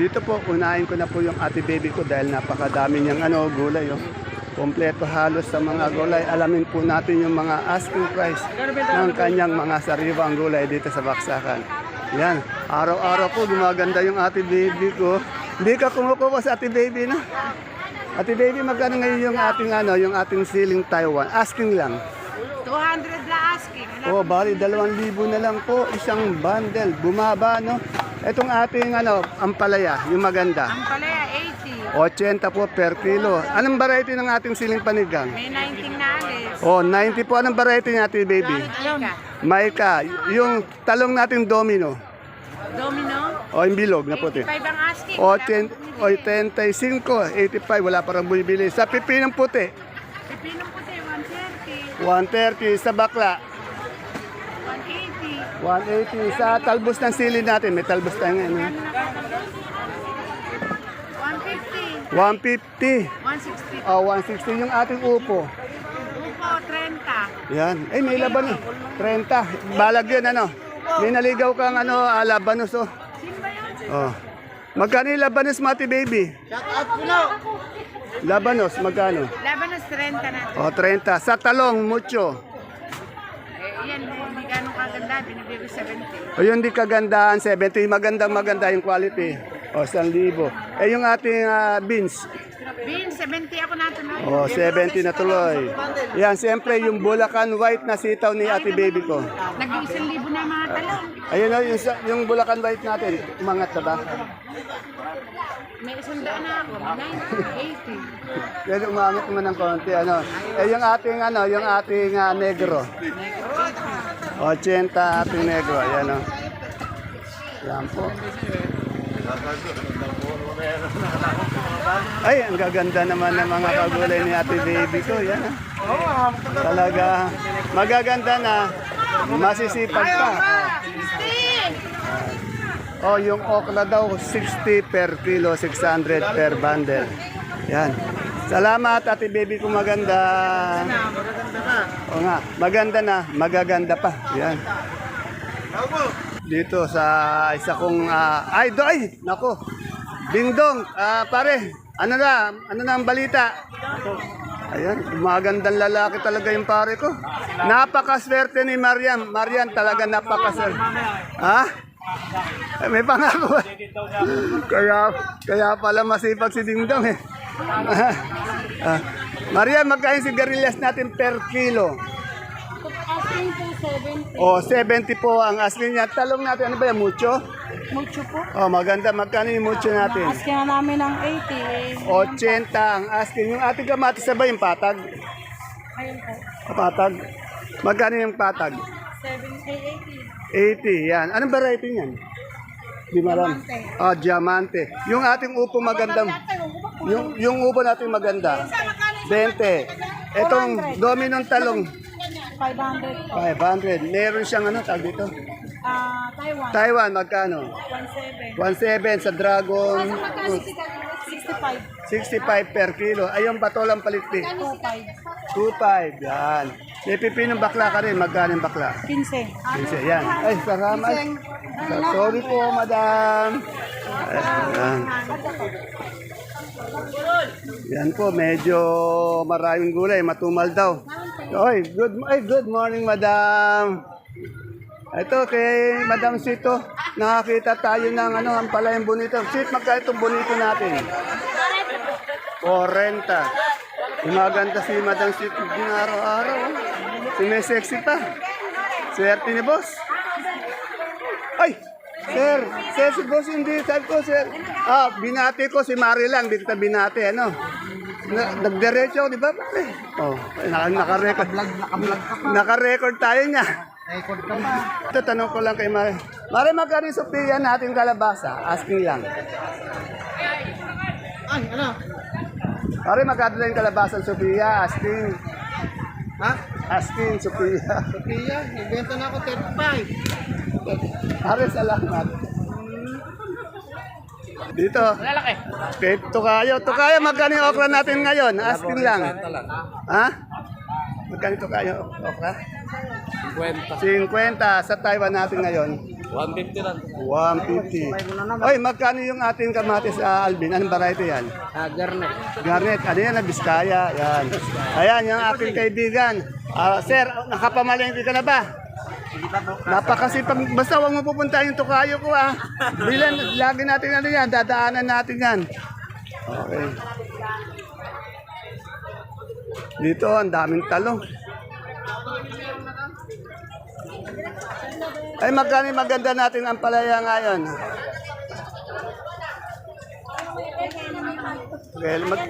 Dito po, unahin ko na po yung ate baby ko dahil napakadami niyang ano, gulay. Oh. Kompleto halos sa mga gulay. Alamin po natin yung mga asking price ng kanyang mga sariwang gulay dito sa Baksakan. Yan, araw-araw po gumaganda yung ate baby ko. Hindi ka kumukuha sa ate baby, no? Ate baby, magkano ngayon yung ating ano, yung ating ceiling Taiwan? Asking lang. 200 la asking. Oh, Wala bali 2,000 na lang po isang bundle. Bumaba no. Itong ating ano, ampalaya, yung maganda. Ang palaya, 80. 80 po per kilo. Anong variety ng ating siling panigang? May 19 na alis. Oh, 90 po. Anong variety ng ating baby? Maika. Yung talong nating domino. Domino. O, yung bilog na puti. 85 ang asking. O, Wala ten, pang o 85, 85. Wala parang bumibili. Sa pipinong puti. Pipinong puti, 130. 130. Sa bakla, 180. 180. Sa talbos ng sili natin, may talbos tayo ngayon. no? Ano na kakabos? 150. 150. 160. O, 160 yung ating upo. Upo, 30. Yan. Eh, may laban eh. 30. Balag yun, ano? May naligaw kang ano, ah, labanos, oh. Oh. Magkano yung labanos, Mati Baby? Labanos, magkano? Labanos, 30 na. O, 30. Sa talong, mucho. Eh, yan, hindi ganun kaganda. Binibigay ko 70. O, yun di kagandahan, 70. Magandang maganda yung quality. O, 1,000. Eh, yung ating ah, beans. Bin, 70 ako natin. O, 70 na tuloy. Yan, siyempre, yung Bulacan White na sitaw ni Ate Baby ko. Nag-iisang libo na mga talong. Ayun o, yung, sa- yung Bulacan White natin. Umangat na ba? May isang daan na ako. 90, 80. Pwede umangat naman ng konti. Ano. Eh, yung ating, ano, yung ating ah, negro. 80 ating negro. Ayan o. Yan po. Ay, ang gaganda naman ng mga kagulay ni ate baby ko. Yan ah. Talaga. Magaganda na. Masisipag pa. Oh, yung okra daw 60 per kilo, 600 per bundle. Yan. Salamat ate baby ko maganda. O nga, maganda na, magaganda pa. Yan. Dito sa isa kong ah, ay do ay nako. Dingdong, ah, pare. Ano na? Ano na ang balita? Ayan, magandang lalaki talaga yung pare ko. Napakaswerte ni Marian. Marian talaga napakaswerte. Ha? Eh, may pangako. kaya, kaya pala masipag si Dingdong eh. ah, Marian, magkain sigarilyas natin per kilo. Asking po 70. O, 70 po ang asking niya. Talong natin, ano ba yan, mucho? Mucho po. O, maganda. Magkano yung mucho natin? Asking na namin ng 80. 80 ang asking. Yung ating kamatis na ba yung patag? Ayun po. O, patag? Magkano yung patag? 70, 80, yan. Anong variety niyan? Di maram. Ah, diamante. Yung ating upo magandang. Yung, yung upo natin maganda. 20. Etong dominong talong, 500 po. 500. Meron siyang ano, tag dito. Ah, Taiwan. Taiwan, magkano? 17. 17 sa dragon fruit. 65. 65 per kilo. Ayun, patolang palitpik. 25. 25, yan. May pipinong bakla ka rin. Magkano yung bakla? 15. Kasi yan. Ay, salamat. Sorry po, madam. Ayan. Yan po, medyo maraming gulay, matumal daw. Oy, good, ay, good morning, madam. Ito kay Madam Sito, nakakita tayo ng ano, ang pala yung bonito. Sit, magkano itong bonito natin? 40. Gumaganda si Madam Sito din araw-araw. oh. Sumisexy pa. Swerte ni boss. Ay! Sir, sir, si boss hindi. Sabi ko, sir. Ah, binati ko si Mari lang. Di kita binati, ano. Na, nagdiretso, di ba? Oh, naka, naka-record. Naka-record tayo niya. Ito, tanong ko lang kay Mari. Mari, magkano yung Sophia natin kalabasa? Asking lang. Ay, ano? Mari, magkano na yung kalabasa Sophia? Asking. Ha? Asking, Sophia. Sophia, nagbenta na ako 35. Mari, salamat. Dito. Lalaki. Okay, tukayo. Tukayo, magkano yung okra natin ngayon? Asking lang. Ha? Magkano tukayo okra? 50. 50 sa Taiwan natin ngayon. 150 lang. 150. Oy, magkano yung ating kamatis sa Alvin? Anong variety yan? Ah, garnet. Garnet, ano yan? Biskaya, yan. Ayan, yung aking kaibigan. Ah, sir, nakapamalengke ka na ba? Napakasipag, basta huwag mo pupunta yung tukayo ko ah. Bilan, lagi natin ano yan, dadaanan natin yan. Okay. Dito, ang daming talong. Ay, magkano maganda natin ang palaya ngayon? Well, mag...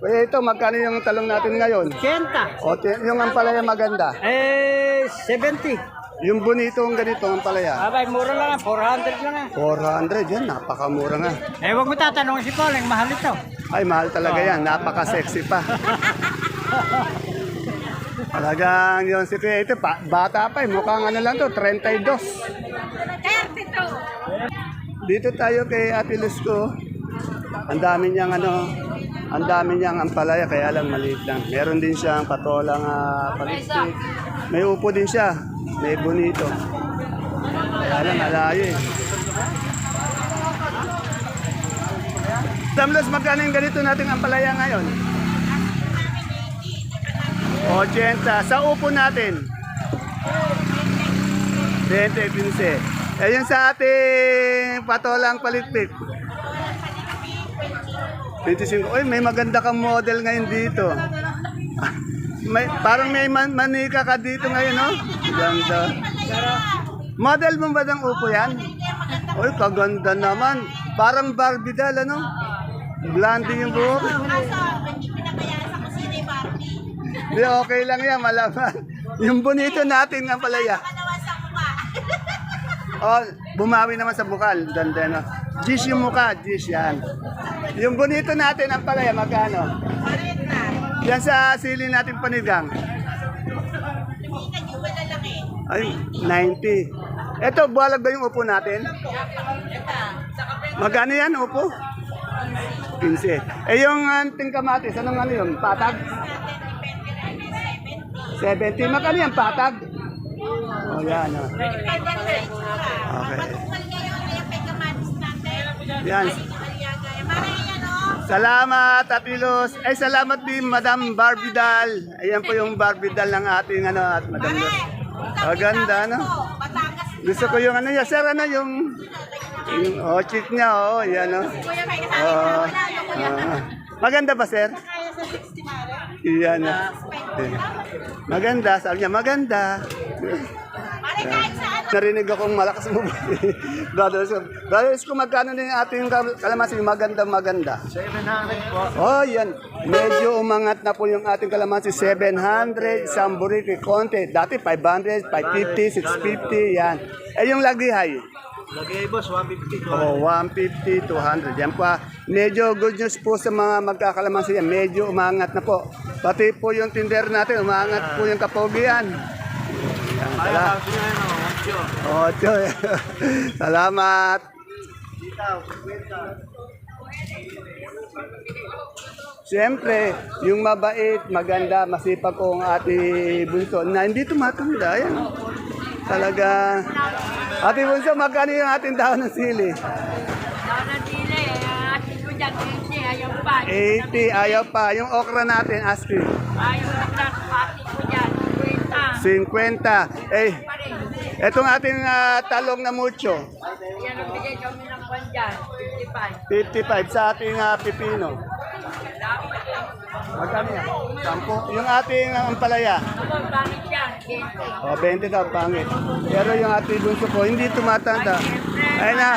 Kuya, ito, magkano yung talong natin ngayon? 80. O, yung ang palaya maganda. Eh, 70. Yung bonito ang ganito ang palaya. Abay, mura lang. 400 lang. 400, yan, napakamura nga. Eh, wag mo tatanong si Pauling, mahal ito. Ay, mahal talaga yan, napaka-sexy pa. Talagang yun si ito, pa, bata pa eh, mukhang ano lang to, 32. Dito tayo kay Ate Luz ko. Ang dami niyang ano, ang dami niyang ampalaya, kaya lang maliit lang. Meron din siyang patolang uh, palistik. May upo din siya, may bonito. Kaya lang alayo eh. Tamlos, magkano yung ganito natin ang palaya ngayon? 80. Sa upo natin? 20, 15. Eh, yung sa ating patolang palitpit? 25. Uy, may maganda kang model ngayon dito. May, parang may man manika ka dito ngayon, no? Ganda. Model mo ba ng upo yan? Uy, kaganda naman. Parang Barbie doll, ano? Blondie yung buhok. Hindi, okay lang yan, malaman. Yung bonito natin nga palaya. Oh, bumawi naman sa bukal. Ganda, no? Gis yung mukha, gis yan. Yung bonito natin ang palaya, magkano? Yan sa sili natin panigang. Ay, 90. Ito, buwalag ba yung upo natin? Magkano yan, upo? 15. Eh, yung anting kamatis, anong ano yun? Patag? 70. Magkano yan, patag? Oh, yan. Oh. Okay. Yan. Salamat, Atilos. Ay, salamat din, Madam Barbidal. Ayan po yung Barbidal ng ating ano, at Madam. Maganda, no? Gusto ko yung ano niya. Sir, ano yung... Yung oh, chick niya, oh, yan, oh. Oh, ah. maganda ba, sir? Iyan na. Maganda, sabi niya, maganda. Narinig akong malakas mo. brothers, brothers, kung magkano na yung ating kal- kalamansi, maganda, maganda. 700 po. Oh, yan. Medyo umangat na po yung ating kalamansi. 700, isang buriki, konti. Dati 500, 550, 650, yan. Eh, yung lagihay. Lagay boss, 150. Oh, 150, 200. Yan pa. Medyo good news po sa mga magkakalamansi yan. Medyo umangat na po. Pati po yung tinder natin, umangat po yung kapogian. Yan pala. Ocho. Salamat. Siyempre, yung mabait, maganda, masipag kong ate Bunso na hindi tumatanda. Yan. Talaga. Ate Bunso, magkano yung ating dahon ng sili? Ayaw pa. 80, ayaw pa. Yung okra natin, asking. Ayaw na pati ko dyan. 50. 50. Eh, etong ating ah, talong na mucho. Yan ang bigay kami ng kwan dyan. 55. 55 sa ating ah, pipino. Magkano yan? Sampo. Yung ating ah, ampalaya. Ako, pangit yan. 20. O, 20 daw, pangit. Pero yung ating bunso ko, hindi tumatanda. Ayun na,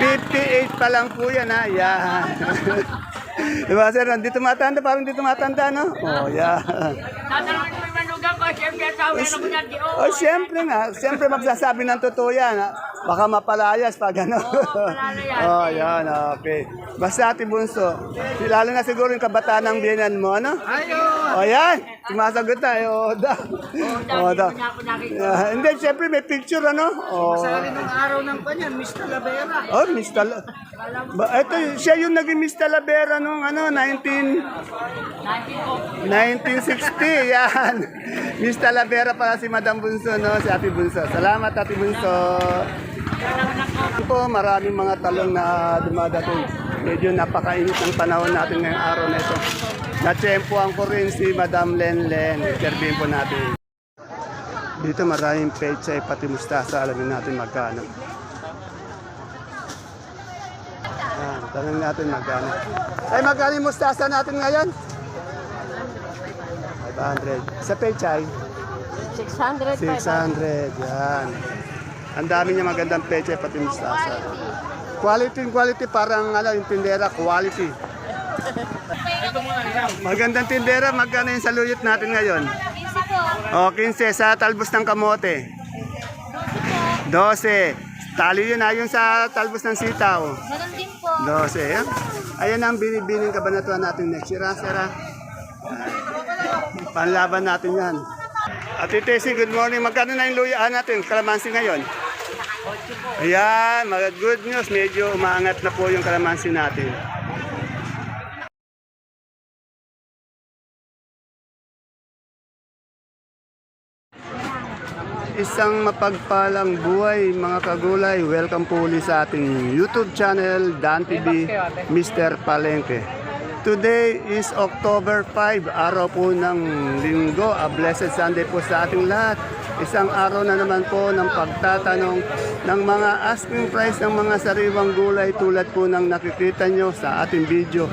58 pa lang po yan, ha? Yan. diba, sir? Hindi tumatanda, parang hindi tumatanda, no? Oh, yan. Tatanungin mo yung manugang ko, siyempre asawa na ko oh, Oh, siyempre nga. Siyempre magsasabi ng totoo yan. Ha? Baka mapalayas pag ano. mapalayas. oh, yan. Okay. Basta ati bunso. Lalo na siguro yung kabataan ng biyanan mo, ano? Ayun. O yan. sumasagot na. Eh, oo daw. Oo daw. Ah, hindi, siyempre may picture, ano? Oh. Sabi nung araw ng kanya, Mr. Lavera. Oh, Miss Tal... Ba, ito, siya yung naging Miss Talavera nung ano, 19... 1960, yan. Miss Talavera para si Madam Bunso, no? Si Ate Bunso. Salamat, Ate Bunso. Ito po, maraming mga talong na dumadating. Medyo napakainit ng panahon natin ngayong araw na ito. Natsempuan ko rin si Madam Lenlen. Interviewin po natin. Dito maraming pechay pati mustasa. Alamin natin magkano. Yan, tanong natin magkano. Ay, magkano yung mustasa natin ngayon? 500. Sa pechay? 600 600. Yan. Ang dami niya magandang pechay pati mustasa. Quality and quality parang ano, yung tindera, quality. Magandang tindera, magkano yung saluyot natin ngayon? O, 15 sa talbos ng kamote. 12. Talo yun ha, yung sa talbos ng sitaw. Ganun din po. 12. Yan. Ayan ang binibining kabanatuan natin next year. ha, Sir, ha? Panlaban natin yan. Ate Tessie, good morning. Magkano na yung luyaan natin? Kalamansi ngayon? Ayan, mga good news. Medyo umaangat na po yung kalamansi natin. Isang mapagpalang buhay mga kagulay. Welcome po ulit sa ating YouTube channel, Dan TV, Mr. Palengke. Today is October 5, araw po ng linggo. A blessed Sunday po sa ating lahat. Isang araw na naman po ng pagtatanong ng mga asking price ng mga sariwang gulay tulad po ng nakikita nyo sa ating video.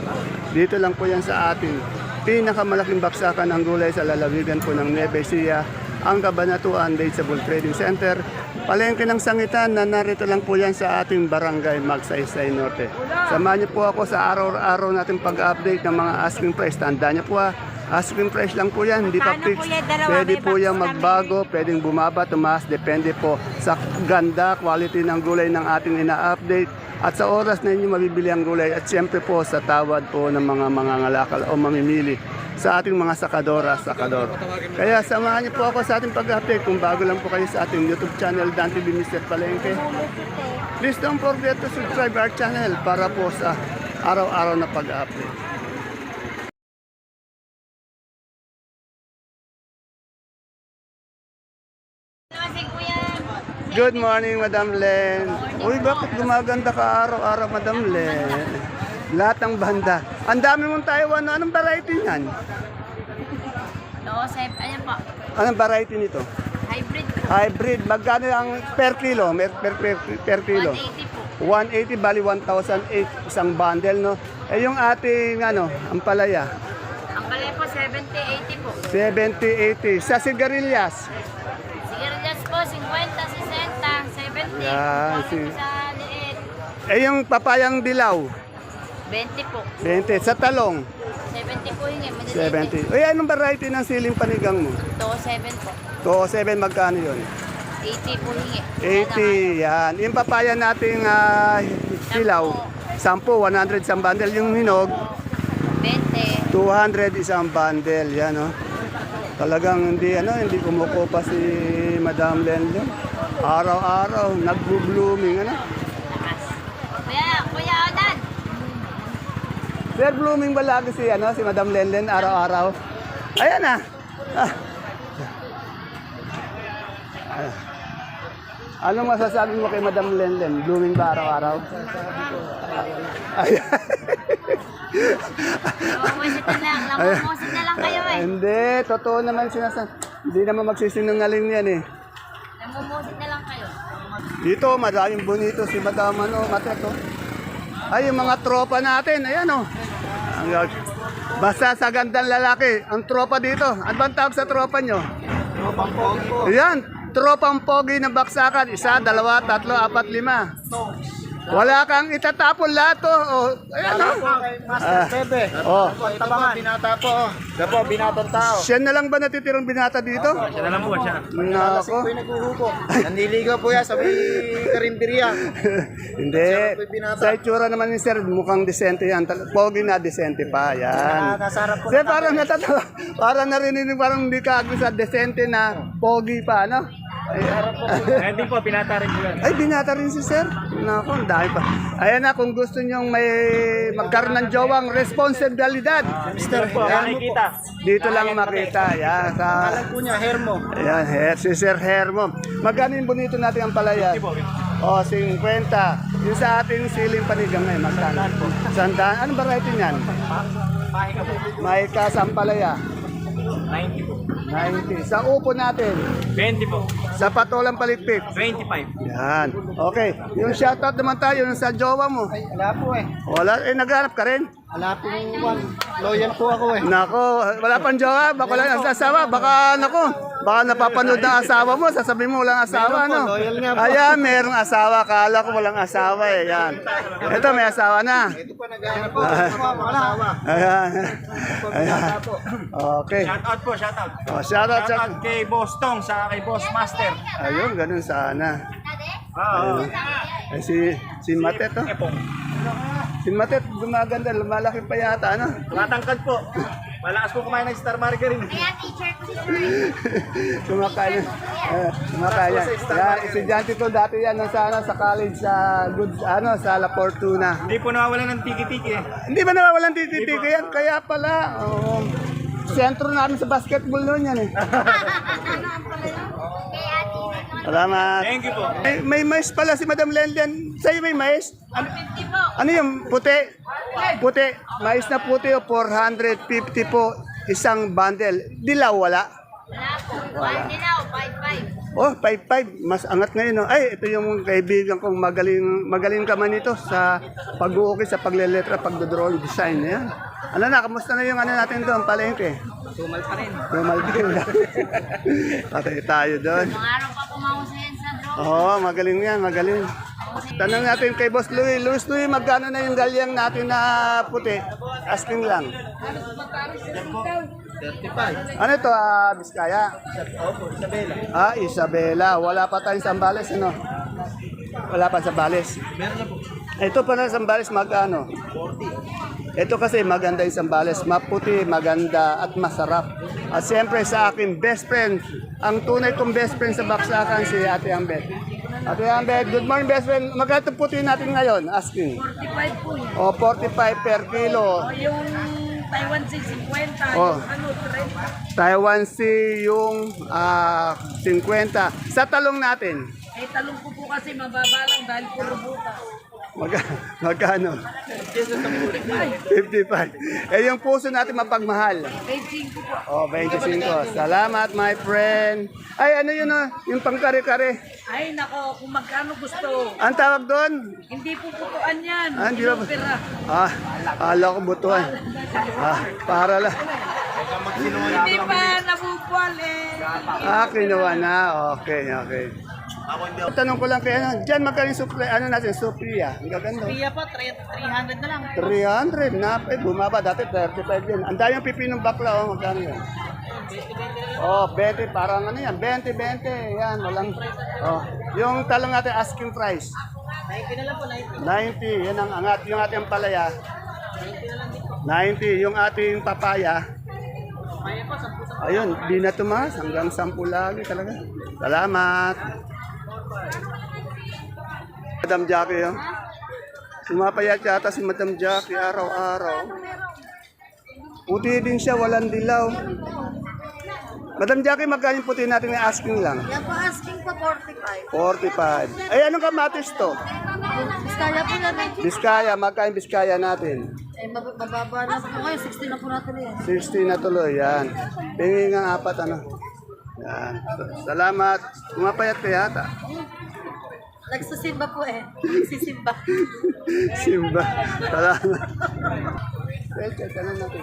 Dito lang po yan sa ating pinakamalaking baksakan ng gulay sa lalawigan po ng Nueva Ecija, ang Kabanatuan Vegetable Trading Center. Palengke ng sangitan na narito lang po yan sa ating barangay Magsaysay Norte. Samahan niyo po ako sa araw-araw natin pag-update ng mga asking price. Tandaan niyo po ha, asking price lang po yan, hindi pa Paano fix. po yan? Dalawa, Pwede may po box kami. magbago, pwedeng bumaba, tumaas, depende po sa ganda, quality ng gulay ng ating ina-update at sa oras na inyo mabibili ang gulay at siyempre po sa tawad po ng mga mangangalakal o mamimili sa ating mga sakadora, sakador. Kaya samahan niyo po ako sa ating pag-update kung bago lang po kayo sa ating YouTube channel Dan TV Mr. Palengke. Please don't forget to subscribe our channel para po sa araw-araw na pag-update. Good morning, Madam Len. Uy, bakit gumaganda ka araw-araw, Madam Len? Lahat ng banda. Ang dami mong Taiwan. Anong variety niyan? Sir. Ayan po. Anong variety nito? Hybrid po. Hybrid. Magkano ang per kilo? Per, per, per, per kilo? 180 po. 180 bali 1,008 isang bundle, no? Eh yung ating, ano, ang palaya, Ang kalay po, 70-80 po. 70, 80. Sa sigarilyas, Sigarilyas po, 50, 60, 70. Yan, si- eh yung papayang dilaw, 20 po. 20. Sa talong, 70 po hingi. Maliliit. 70. Eh, anong variety ng siling panigang mo? Ito, 7 po. 207, magkano yun? 80 po hingi. 80, yan. Yung papaya nating ah, silaw, 10, 100 isang bundle. Yung hinog, 20. 200 isang bundle. Yan, oh. Talagang hindi, ano, hindi kumukupa si Madam Lenlen. Araw-araw, nagbo-blooming, ano. Lakas. Kuya, Kuya Odan. Sir, blooming ba lagi si, ano, si Madam Lenlen araw-araw? Ayan na. Ah. Ah. Anong masasabi mo kay Madam Lenlen? Blooming ba araw-araw? Ayan. Namumusit na lang. Kayo eh. Hindi, totoo naman sinasabi. Hindi naman magsisinungaling yan eh. Namumusit na lang kayo. Dito, maraming bonito si Madam ano, Mateto. Ay, yung mga tropa natin, ayan o. Ang Basta sa gandang lalaki, ang tropa dito. Ano bang tawag sa tropa nyo? Tropang pogi. Ayan, tropang pogi ng baksakan. Isa, dalawa, tatlo, apat, lima. Wala kang itatapon lahat to. Oh, ayan oh. Master Pepe. Oh. Ito po, binata po. Ito po, binatang tao. Siya na lang ba natitirang binata dito? Siya na lang po, siya. Nako. 5 yung naghuhupo. Nanliligaw po yan sa may karinderya. Hindi. Sa itsura naman ni Sir, mukhang decente yan. Pogi na decente pa. Yan. Nasa harap po. Sir, parang natatawa. Parang narinig, parang hindi ka sa decente na pogi pa, no? Ay, Ngayon din po, pinata rin po yan. ay, binata rin si Sir. Nako, ang dami pa. Ayan na, kung gusto nyong may magkaroon ng jowang responsibilidad. Mr. Po, makikita. Dito lang makita. Yan, sa... Alam po niya, Hermo. Ayan, her, si Sir Hermo. Magkano yung bonito natin ang palayan? O, 50. Yung sa ating siling panigang ngayon, magkano? Sandaan. Anong variety niyan? May kasampalaya. 90 po. 90. Sa upo natin. 20 po. Sa patolang palitpit. 25. Yan. Okay. Yung shoutout naman tayo yung sa jowa mo. Ay, wala po eh. Wala, eh, naghanap ka rin. Wala po one. Loyal po ako eh. Nako, wala pang jowa. Baka wala ang asawa. Baka, nako, baka napapanood ng asawa mo. Sasabihin mo walang asawa, no? loyal nga po. Ayan, merong asawa. Kala ko walang asawa eh. Yan. Ito, may asawa na. Ito pa naghahanap po. Po, wala. Ayan. Ayan. Okay. Shout out po, shout out. Oh, shoutout, Shout out shoutout. kay Boss Tong, sa kay Boss Master. Ayun, ganun sana. Oo. Eh, si, si Matet, oh. Epong. Si Matet, gumaganda. Lumalaki pa yata, ano? Tumatangkad po. Malakas po kumain ng Star Margarine. Kumakain. Eh, kumakain yan. Yan, estudyante to dati yan nung sa, ano, sa college sa good ano sa La Fortuna. Hindi po nawawalan ng tiki-tiki eh. Hindi ba nawawalan tititigo yan? Kaya pala. Oo. sentro namin sa basketball noon yan eh. Salamat. Thank you po. May, may mais pala si Madam Lenlen. Sa'yo may mais? Ano, ano yung puti? Puti. Mais na puti o 450 po isang bundle. Dilaw wala? Oh, 5-5. Mas angat ngayon. No? Ay, ito yung kaibigan kong magaling, magaling ka man ito sa pag-uukit, sa pagleletra, pagdodrawing design. Yan. Ano na, kamusta na yung ano natin doon, palengke? Tumal pa rin. Tumal din. Patay tayo doon. Araw pa pumahusayan sa drone. Oo, magaling yan, magaling. Tanong natin kay Boss Louie. Louis Louie, magkano na yung galyang natin na puti? Asking lang. 35. Ano ito, ah, Biskaya? Opo, Isabela. Ah, Isabela. Wala pa tayong sambales, ano? Wala pa sambales. Meron na po. Ito pa na sambales, magkano? 40. Ito kasi maganda yung sambales. Maputi, maganda, at masarap. At siyempre sa akin, best friend. Ang tunay kong best friend sa Baksakan, si Ate Ambet. Ate Ambet, good morning best friend. Magkano puti natin ngayon? Asking. 45 po yan. O, 45 per kilo. O yung Taiwan Sea 50, Oh. yung ano, 30. Taiwan Sea yung ah, 50. Sa talong natin, Eh, talong ko po kasi mababa lang dahil puro butas. mag magkano? 55. Eh, yung puso natin mapagmahal. Eh, 5 po. Oh, 25. Salamat, my friend. Ay, ano yun ah? Yung pangkare-kare. Ay, nako, kung magkano gusto. Ang tawag doon? Hindi po putuan yan. Ah, hindi ba? Ah, ala ko butuan. Ah, para lang. Hindi pa nabubual eh. Ah, kinuha na. Okay, okay. Tanong ko lang kay ano, dyan magkano yung supli, ano natin, suplia. Ang gaganda. Kaya po, 300 na lang. 300 na, eh, bumaba dati 35 din. Ang dami yung pipinong bakla, oh, magkano yan? Oh, 20, parang ano yan, 20, 20, yan, walang, oh. Yung talong natin, asking price. 90 na lang po, 90. 90, yan ang angat. Yung ating palaya, 90, yung ating papaya, Kaya po, 10 ayun, di na tumas, hanggang 10 lagi talaga. Salamat. Madam Jackie, oh. Sumapayat yata si Madam Jackie araw-araw. Puti din siya, walang dilaw. Madam Jackie, magkano yung puti natin na asking lang? Yan po asking po 45. 45. Ay, anong kamatis to? Biskaya po namin. Biskaya, magkano biskaya natin? Eh, mab- mababa na po ngayon. 60 na po natin yan. 60 na tuloy, yan. Tingin nga apat, ano. Yan. Salamat. Umapayat ka yata. Nagsisimba po eh. Nagsisimba. Simba. Salamat. Peche, tanong natin.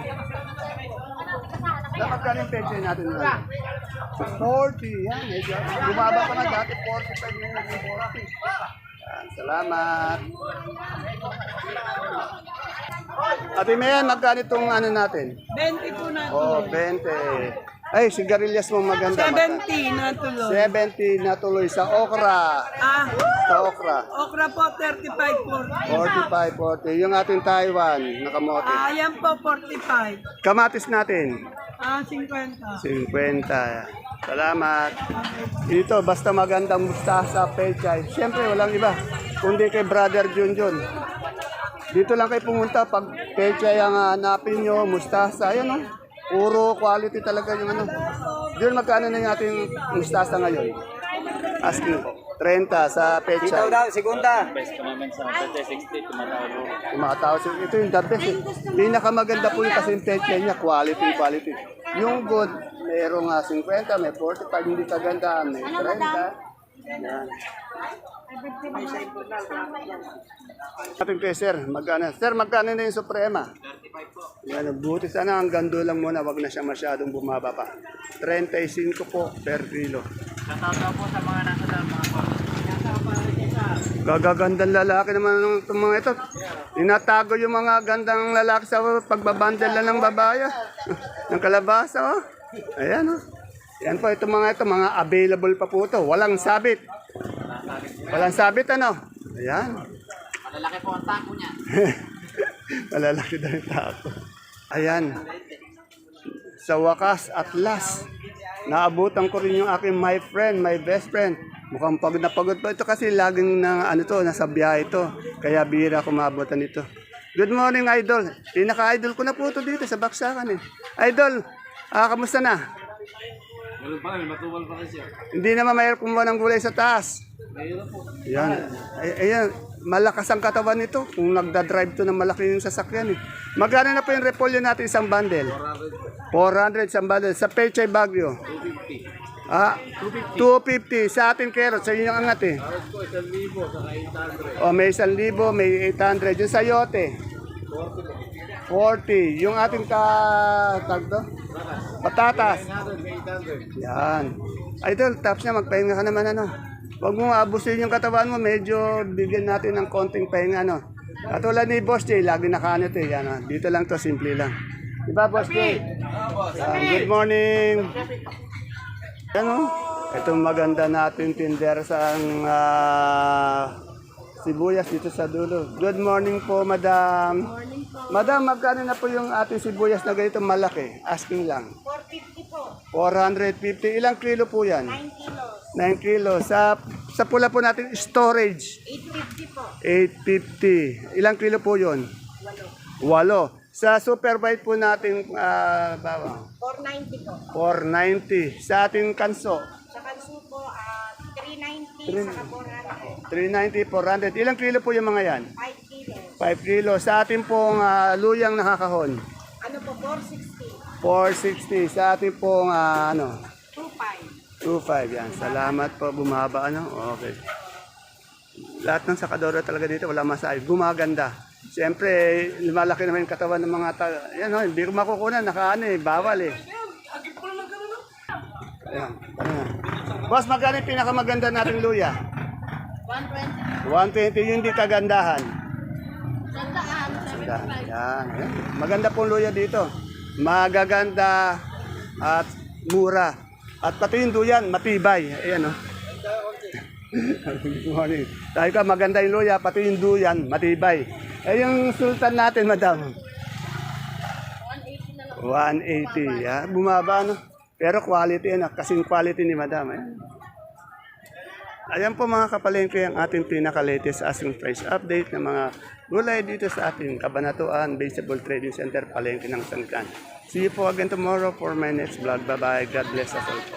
Dapat ka yung peche natin ngayon? 40, yan. Medyo, bumaba pa na dati, 45 na yun, 40. Yan, salamat. Ate Mayan, magkano itong ano natin? 20 po na. Oh, 20. Ay, sigarilyas mo maganda. 70 na tuloy. 70 na tuloy sa okra. Ah, Sa okra. okra po 35 po. 45, 40. Yung ating Taiwan, nakamote. Ah, yan po 45. Kamatis natin, Ah, 50. 50. Salamat. Dito, basta magandang mustasa, pechay. Siyempre, walang iba. Kundi kay Brother Junjun. Dito lang kayo pumunta pag pechay ang hanapin nyo, mustasa. Ayan o. Puro quality talaga yung ano. Diyon magkano na yung ating mustasa ngayon? Asking po. 30 sa pechay. daw, segunda. Tumatawag siya. Ito yung the best. Eh. Pinakamaganda po yung kasi yung pechay niya, quality, quality. Yung good, mayroong nga 50, may 45, hindi kaganda, may 30. Yan. Ating kay sir, magkano? Sir, magkano na yung Suprema? 35 po. Yan, buti sana ang gando lang muna, wag na siya masyadong bumaba pa. 35 po per kilo. Gagagandang lalaki naman ng mga ito. Tinatago yung mga gandang lalaki sa pagbabandel lang ng babaya. ng kalabasa, oh. Ayan, oh. Yan po, itong mga ito, mga available pa po ito. Walang sabit. Walang sabit, ano? Ayan. Malalaki po ang tako niya. Malalaki daw yung tako. Ayan. Sa wakas, at last, naabutan ko rin yung aking my friend, my best friend. Mukhang pagod na pagod pa ito kasi laging na, ano to, nasa biyahe ito. Kaya bira ko maabutan ito. Good morning, Idol. Pinaka-idol ko na po ito dito sa Baksakan eh. Idol, ah, kamusta na? Hindi naman mayroon kumuha ng gulay sa taas. Yan. Ay, ayan, malakas ang katawan nito kung nagda-drive to ng malaki yung sasakyan eh. Magkano na po yung repolyo natin isang bundle? 400 isang bundle. Sa Pechay Bagyo? 250. Ah, 250 sa ating carrot, sa inyong angat eh. O may 1,000, may 800. Yung sayote? 40. Yung ating ka... Tag to? Patatas? Yan. Idol, tapos na magpahinga ka naman ano. Huwag mo abusin yung katawan mo, medyo bigyan natin ng konting pahinga ano. Katulad ni Boss J, lagi nakaano to eh. Yan, ah. Dito lang to, simple lang. Diba Boss J? Yan, good morning. Ano? Itong maganda natin tinder sa ang ah, sibuyas dito sa dulo. Good morning po, madam. Morning po. Madam, magkano na po yung ating sibuyas na ganito malaki? Asking lang. 450 po. 450. Ilang kilo po yan? 9 kilos. 9 kilos. Sa, sa pula po natin, storage. 850 po. 850. Ilang kilo po yun? 8. 8. Sa super white po natin, ah, bawang? 490 po. 490. Sa ating kanso, 390 Three- sa Kaporano, 390, 400. Ilang kilo po yung mga yan? 5 kilos. 5 kilo. Sa ating pong ah, luyang nakakahon, Ano po, 460, 460. Sa ating pong ah, ano, 25. 25. Yan. Salamat po. Bumaba ano? Okay. Lahat ng sakadora talaga dito, wala masabi. Gumaganda. Siyempre, lumalaki naman yung katawan ng mga ta... Yan, oh, hindi ko makukunan. Nakaano eh, bawal eh. Ayan, ano na. Boss, magkano yung pinakamaganda nating luya? 120. 120 yung di kagandahan. Sandaan. Yan. Yan. Maganda pong luya dito. Magaganda at mura. At pati yung duyan, matibay. Ayan o. Good morning. Dahil ka maganda yung luya, pati yung duyan, matibay. Eh yung sultan natin, madam. 180. Yeah. Bumaba, no? Pero quality, ano? Kasing quality ni madam. Eh. Ayan po mga kapalengke ang ating pinaka-latest asking price update ng mga gulay dito sa ating Kabanatuan Vegetable Trading Center, Palengke ng Sangkan. See you po again tomorrow for my next vlog. Bye-bye. God bless us all po.